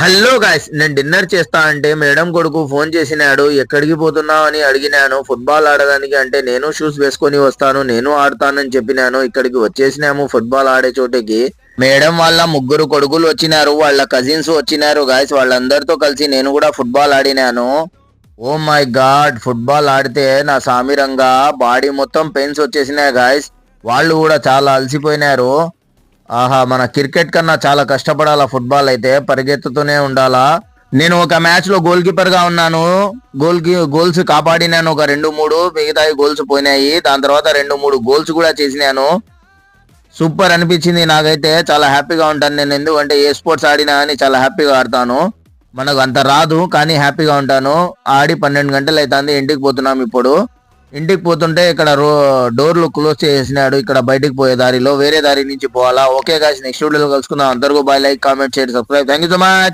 Hello guys నేను dinner చేస్తా అంటే మేడం కొడుకు ఫోన్ చేసినాడు ఎక్కడికి పోతున్నావు అని అడిగినాను ఫుట్బాల్ ఆడడానికి అంటే నేను షూస్ వేసుకొని వస్తాను నేను ఆడతానని చెప్పినాను ఇక్కడికి వచ్చేసినాము ఫుట్బాల్ ఆడే చోటికి. మేడం వాళ్ళ ముగ్గురు కొడుకులు వచ్చినారు వాళ్ళ కజిన్స్ వచ్చినారు గాయస్ వాళ్ళందరితో కలిసి నేను కూడా ఫుట్బాల్ ఆడినాను. ఓ మై గాడ్ ఫుట్బాల్ ఆడితే నా సామిరంగా బాడీ మొత్తం పెయిన్స్ వచ్చేసినాయి గాయస్ వాళ్ళు కూడా చాలా అలసిపోయినారు. ఆహా మన క్రికెట్ కన్నా చాలా కష్టపడాలా ఫుట్బాల్ అయితే? పరిగెత్తుతూనే ఉండాలా? నేను ఒక మ్యాచ్లో గోల్ కీపర్గా ఉన్నాను. గోల్ గోల్స్ కాపాడినాను ఒక రెండు మూడు మిగతాయి గోల్స్ పోయినాయి. దాని తర్వాత రెండు మూడు గోల్స్ కూడా చేసినాను. సూపర్ అనిపించింది నాకైతే. చాలా హ్యాపీగా ఉంటాను నేను ఎందుకంటే ఏ స్పోర్ట్స్ ఆడినా అని చాలా హ్యాపీగా ఆడతాను. మనకు అంత రాదు కానీ హ్యాపీగా ఉంటాను. ఆడి పన్నెండు గంటలు అవుతుంది ఇంటికి పోతున్నాం ఇప్పుడు. ఇంటికి పోతుంటే ఇక్కడ రో డోర్లు క్లోజ్ చేసినాడు ఇక్కడ బయటికి పోయే దారిలో వేరే దారి నుంచి పోవాలా? ఓకే గాయస్ నెక్స్ట్ వీడియోలో కలుసుకుందాం. అందరికీ బాయ్ లైక్ కామెంట్ చేయండి subscribe thank you so much